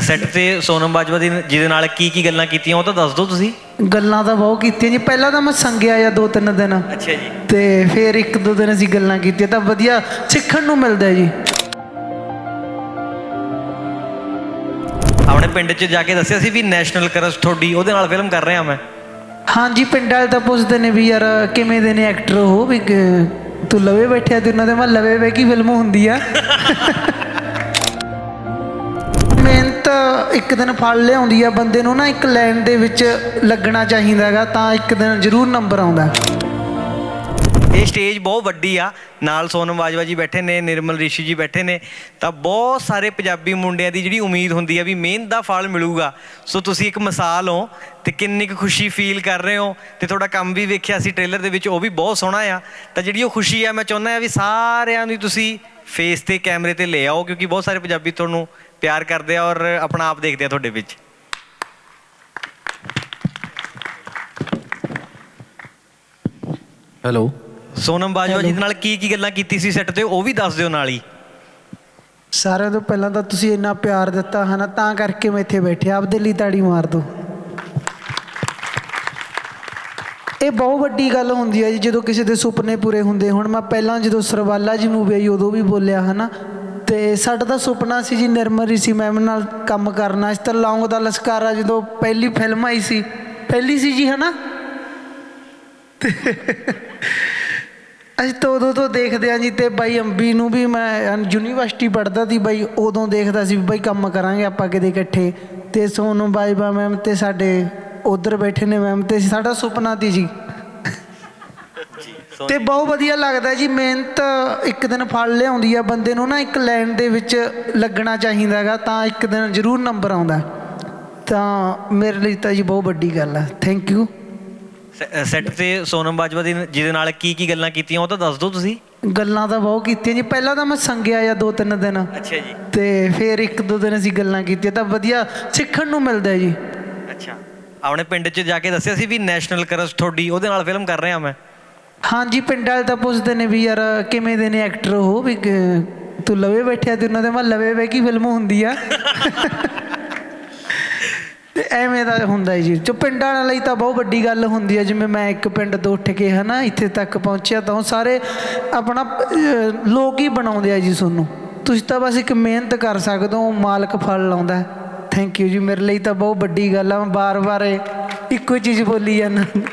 Set ਤੇ ਸੋਨਮ ਬਾਜਵਾ ਦੀ ਜਿਹਦੇ ਨਾਲ ਕੀ ਕੀ ਗੱਲਾਂ ਕੀਤੀਆਂ ਉਹ ਤਾਂ ਦੱਸ ਦਿਓ ਤੁਸੀਂ। ਗੱਲਾਂ ਤਾਂ ਬਹੁਤ ਕੀਤੀਆਂ ਜੀ। ਪਹਿਲਾਂ ਤਾਂ ਮੈਂ ਸੰਗਿਆ ਜਾਂ ਦੋ ਤਿੰਨ ਦਿਨ। ਅੱਛਾ ਜੀ। ਤੇ ਫਿਰ ਇੱਕ ਦੋ ਦਿਨ ਅਸੀਂ ਗੱਲਾਂ ਕੀਤੀਆਂ। ਤਾਂ ਵਧੀਆ ਸਿੱਖਣ ਨੂੰ ਮਿਲਦਾ ਜੀ। ਆਪਣੇ ਪਿੰਡ 'ਚ ਜਾ ਕੇ ਦੱਸਿਆ ਸੀ ਵੀ ਨੈਸ਼ਨਲ ਕਰਸ ਤੁਹਾਡੀ ਉਹਦੇ ਨਾਲ ਫਿਲਮ ਕਰ ਰਿਹਾ ਮੈਂ। ਹਾਂਜੀ ਪਿੰਡ ਵਾਲੇ ਤਾਂ ਪੁੱਛਦੇ ਨੇ ਵੀ ਯਾਰ ਕਿਵੇਂ ਦੇ ਨੇ ਐਕਟਰ ਉਹ? ਵੀ ਤੂੰ ਲਵੇ ਬੈਠਿਆ ਤੇ ਉਹਨਾਂ ਦੇ ਮੈਂ ਲਵੇ ਬੈ ਕੀ ਫਿਲਮ ਹੁੰਦੀ ਆ। ਇੱਕ ਦਿਨ ਫਲ ਲਿਆਉਂਦੀ ਆ, ਬੰਦੇ ਨੂੰ ਨਾ ਇੱਕ ਲਾਈਨ ਦੇ ਵਿੱਚ ਲੱਗਣਾ ਚਾਹੀਦਾ ਹੈਗਾ, ਤਾਂ ਇੱਕ ਦਿਨ ਜ਼ਰੂਰ ਨੰਬਰ ਆਉਂਦਾ ਇਹ ਸਟੇਜ ਬਹੁਤ ਵੱਡੀ ਆ। ਨਾਲ ਸੋਨਮ ਬਾਜਵਾ ਜੀ ਬੈਠੇ ਨੇ, ਨਿਰਮਲ ਰਿਸ਼ੀ ਜੀ ਬੈਠੇ ਨੇ। ਤਾਂ ਬਹੁਤ ਸਾਰੇ ਪੰਜਾਬੀ ਮੁੰਡਿਆਂ ਦੀ ਜਿਹੜੀ ਉਮੀਦ ਹੁੰਦੀ ਆ ਵੀ ਮਿਹਨਤ ਦਾ ਫਲ ਮਿਲੂਗਾ। ਸੋ ਤੁਸੀਂ ਇੱਕ ਮਿਸਾਲ ਹੋ ਤੇ ਕਿੰਨੀ ਕੁ ਖੁਸ਼ੀ ਫੀਲ ਕਰ ਰਹੇ ਹੋ ਤੇ ਤੁਹਾਡਾ ਕੰਮ ਵੀ ਵੇਖਿਆ ਸੀ ਟ੍ਰੇਲਰ ਦੇ ਵਿੱਚ, ਉਹ ਵੀ ਬਹੁਤ ਸੋਹਣਾ ਆ। ਤਾਂ ਜਿਹੜੀ ਉਹ ਖੁਸ਼ੀ ਆ, ਮੈਂ ਚਾਹੁੰਦਾ ਆ ਵੀ ਸਾਰਿਆਂ ਨੂੰ ਤੁਸੀਂ ਫੇਸ ਤੇ, ਕੈਮਰੇ ਤੇ ਲੈ ਆਓ, ਕਿਉਂਕਿ ਬਹੁਤ ਸਾਰੇ ਪੰਜਾਬੀ ਤੁਹਾਨੂੰ ਪਿਆਰ ਕਰਦੇ ਆ ਔਰ ਆਪਣਾ ਆਪ ਦੇਖਦੇ ਆ ਤੁਹਾਡੇ ਵਿੱਚ। ਹੈਲੋ ਸੋਨਮ ਬਾਜਵਾ ਜੀ ਦੇ ਨਾਲ ਕੀ ਕੀ ਗੱਲਾਂ ਕੀਤੀ ਸੀ ਸੈੱਟ ਤੇ ਉਹ ਵੀ ਦੱਸ ਦਿਓ ਨਾਲ ਹੀ। ਸਾਰਿਆਂ ਤੋਂ ਪਹਿਲਾਂ ਤਾਂ ਤੁਸੀਂ ਇੰਨਾ ਪਿਆਰ ਦਿੱਤਾ ਹਨਾ ਤਾਂ ਕਰਕੇ ਮੈਂ ਇੱਥੇ ਬੈਠਿਆ। ਆਪਦੇ ਲਈ ਤਾੜੀ ਮਾਰ ਦੋ। ਇਹ ਬਹੁਤ ਵੱਡੀ ਗੱਲ ਹੁੰਦੀ ਹੈ ਜੀ ਜਦੋਂ ਕਿਸੇ ਦੇ ਸੁਪਨੇ ਪੂਰੇ ਹੁੰਦੇ ਹੁਣ। ਮੈਂ ਪਹਿਲਾਂ ਜਦੋਂ ਸਰਵਾਲਾ ਜੀ ਮੂਵੀ ਆਈ ਉਦੋਂ ਵੀ ਬੋਲਿਆ ਹਨਾ ਤੇ ਸਾਡਾ ਤਾਂ ਸੁਪਨਾ ਸੀ ਜੀ ਨਿਰਮਲ ਰਿਸ਼ੀ ਮੈਮ ਨਾਲ ਕੰਮ ਕਰਨਾ। ਇਸ ਤਾਂ ਲੌਂਗ ਦਾ ਲਸ਼ਕਾਰਾ ਜਦੋਂ ਪਹਿਲੀ ਫਿਲਮ ਆਈ ਸੀ। ਪਹਿਲੀ ਸੀ ਜੀ, ਹਨਾ? ਅਸੀਂ ਤਾਂ ਉਦੋਂ ਤੋਂ ਦੇਖਦੇ ਆ ਜੀ ਤੇ ਬਾਈ ਅੰਬੀ ਨੂੰ ਵੀ ਮੈਂ ਯੂਨੀਵਰਸਿਟੀ ਪੜ੍ਹਦਾ ਸੀ ਬਾਈ, ਉਦੋਂ ਦੇਖਦਾ ਸੀ ਵੀ ਬਾਈ ਕੰਮ ਕਰਾਂਗੇ ਆਪਾਂ ਕਿਤੇ ਇਕੱਠੇ। ਤੇ ਸੋਨੂ ਬਾਈਬਾ ਮੈਮ ਤੇ ਸਾਡੇ, ਉਧਰ ਬੈਠੇ ਨੇ ਮੈਮ ਤੇ ਸਾਡਾ ਸੁਪਨਾ ਸੀ ਜੀ। ਤੇ ਬਹੁਤ ਵਧੀਆ ਲੱਗਦਾ ਜੀ ਮਿਹਨਤ ਇੱਕ ਦਿਨ ਫਲ ਲਿਆਉਂਦੀ ਆ ਬੰਦੇ ਨੂੰ ਨਾ ਇੱਕ ਲਾਈਨ ਦੇ ਵਿੱਚ ਲੱਗਣਾ ਚਾਹੀਦਾ ਹੈਗਾ ਤਾਂ ਇੱਕ ਦਿਨ ਜ਼ਰੂਰ ਨੰਬਰ ਆਉਂਦਾ। ਤਾਂ ਮੇਰੇ ਲਈ ਤਾਂ ਜੀ ਬਹੁਤ ਵੱਡੀ ਗੱਲ ਆ। ਥੈਂਕ ਯੂ ਸੈੱਟ ਤੇ ਸੋਨਮ ਬਾਜਵਾ ਦੀ ਜਿਹਦੇ ਨਾਲ ਕੀ ਕੀ ਗੱਲਾਂ ਕੀਤੀਆਂ ਉਹ ਤਾਂ ਦੱਸ ਦਿਓ ਤੁਸੀਂ। ਗੱਲਾਂ ਤਾਂ ਬਹੁਤ ਕੀਤੀਆਂ ਜੀ। ਪਹਿਲਾਂ ਤਾਂ ਮੈਂ ਸੰਗਿਆ ਜਾਂ ਦੋ ਤਿੰਨ ਦਿਨ। ਅੱਛਾ ਜੀ। ਤੇ ਫਿਰ ਇੱਕ ਦੋ ਦਿਨ ਅਸੀਂ ਗੱਲਾਂ ਕੀਤੀਆਂ ਤਾਂ ਵਧੀਆ ਸਿੱਖਣ ਨੂੰ ਮਿਲਦਾ ਜੀ। ਅੱਛਾ। ਆਪਣੇ ਪਿੰਡ 'ਚ ਜਾ ਕੇ ਦੱਸਿਆ ਸੀ ਵੀ ਨੈਸ਼ਨਲ ਕਰਸ ਤੁਹਾਡੀ ਉਹਦੇ ਨਾਲ ਫਿਲਮ ਕਰ ਰਿਹਾ ਮੈਂ। ਹਾਂਜੀ ਪਿੰਡ ਵਾਲੇ ਤਾਂ ਪੁੱਛਦੇ ਨੇ ਵੀ ਯਾਰ ਕਿਵੇਂ ਦੇ ਨੇ ਐਕਟਰ ਉਹ ਵੀ ਕ- ਤੂੰ ਲਵੇ ਬੈਠਿਆ ਤੇ ਉਹਨਾਂ ਦੇ ਮੈਂ ਲਵੇ ਬੈ ਕੀ ਫਿਲਮ ਹੁੰਦੀ ਆ। ਤੇ ਐਵੇਂ ਦਾ ਹੁੰਦਾ ਹੈ ਜੀ। ਜੋ ਪਿੰਡਾਂ ਵਾਲਿਆਂ ਲਈ ਤਾਂ ਬਹੁਤ ਵੱਡੀ ਗੱਲ ਹੁੰਦੀ ਹੈ ਜਿਵੇਂ ਮੈਂ ਇੱਕ ਪਿੰਡ ਤੋਂ ਉੱਠ ਕੇ ਹਨਾ ਇੱਥੇ ਤੱਕ ਪਹੁੰਚਿਆ ਤਾਂ ਉਹ ਸਾਰੇ ਆਪਣਾ ਅਹ, ਲੋਕ ਹੀ ਬਣਾਉਂਦੇ ਆ ਜੀ ਤੁਹਾਨੂੰ। ਤੁਸੀਂ ਤਾਂ ਬਸ ਇੱਕ ਮਿਹਨਤ ਕਰ ਸਕਦੇ ਹੋ ਮਾਲਕ ਫਲ ਲਾਉਂਦਾ। ਥੈਂਕ ਯੂ ਜੀ ਮੇਰੇ ਲਈ ਤਾਂ ਬਹੁਤ ਵੱਡੀ ਗੱਲ ਆ ਮੈਂ ਬਾਰ-ਬਾਰ ਇੱਕੋ ਹੀ ਚੀਜ਼ ਬੋਲੀ ਜਾਂਦਾ।